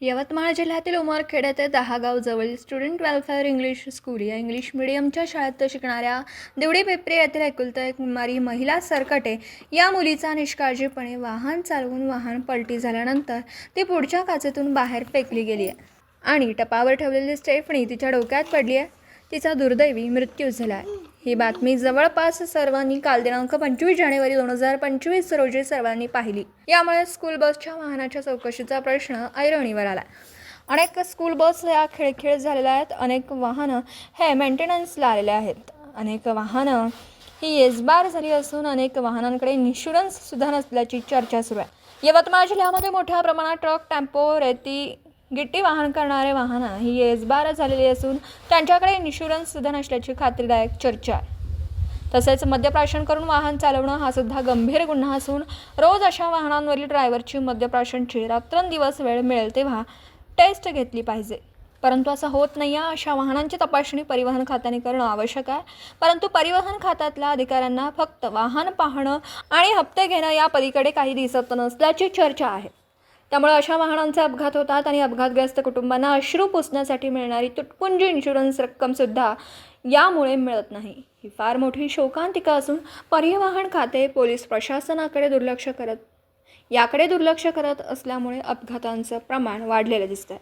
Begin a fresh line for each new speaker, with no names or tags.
यवतमाळ जिल्ह्यातील उमरखेड येथे दहागाव जवळील स्टुडंट वेलफेअर इंग्लिश स्कूल या इंग्लिश मिडियमच्या शाळेत शिकणाऱ्या देवडी पेपरे येथील एकुलता एक कुमारी महिला सरकटे. या मुलीचा निष्काळजीपणे वाहन चालवून वाहन पलटी झाल्यानंतर ती पुढच्या काचेतून बाहेर फेकली गेली आहे. आणि टपावर ठेवलेली स्टेफणी तिच्या डोक्यात पडली आहे. तिचा दुर्दैवी मृत्यू झाला आहे. ही बातमी जवळपास सर्वांनी काल दिनांक पंचवीस जानेवारी दोन हजार पंचवीस रोजी सर्वांनी पाहिली. यामुळे स्कूल बसच्या वाहनाच्या चौकशीचा प्रश्न ऐरणीवर आला. अनेक स्कूल बस या खेळखेळ झालेल्या आहेत. अनेक वाहनं हे मेंटेनन्सला आलेले आहेत. अनेक वाहनं ही येसबार झाली असून अनेक वाहनांकडे इन्शुरन्ससुद्धा नसल्याची चर्चा सुरू आहे. यवतमाळ जिल्ह्यामध्ये मोठ्या प्रमाणात ट्रक टेम्पो रेती गिट्टी वाहन करणारे वाहनं ही येसबार झालेली असून त्यांच्याकडे इन्शुरन्ससुद्धा नसल्याची खात्रीदायक चर्चा आहे. तसेच मद्यप्राशन करून वाहन चालवणं हा सुद्धा गंभीर गुन्हा असून रोज अशा वाहनांवरील ड्रायव्हरची मद्यप्राशनची रात्रंदिवस वेळ मिळेल तेव्हा टेस्ट घेतली पाहिजे. परंतु असं होत नाही आहे. अशा वाहनांची तपासणी परिवहन खात्याने करणं आवश्यक आहे. परंतु परिवहन खात्यातल्या अधिकाऱ्यांना फक्त वाहन पाहणं आणि हप्ते घेणं या पलीकडे काही दिसत नसल्याची चर्चा आहे. त्यामुळे अशा वाहनांचे अपघात होतात आणि अपघातग्रस्त कुटुंबांना अश्रू पुसण्यासाठी मिळणारी तुटपुंजी इन्शुरन्स रक्कमसुद्धा यामुळे मिळत नाही. ही फार मोठी शोकांतिका असून परिवहन खाते पोलीस प्रशासनाकडे दुर्लक्ष करत याकडे दुर्लक्ष करत असल्यामुळे अपघातांचं प्रमाण वाढलेलं दिसतं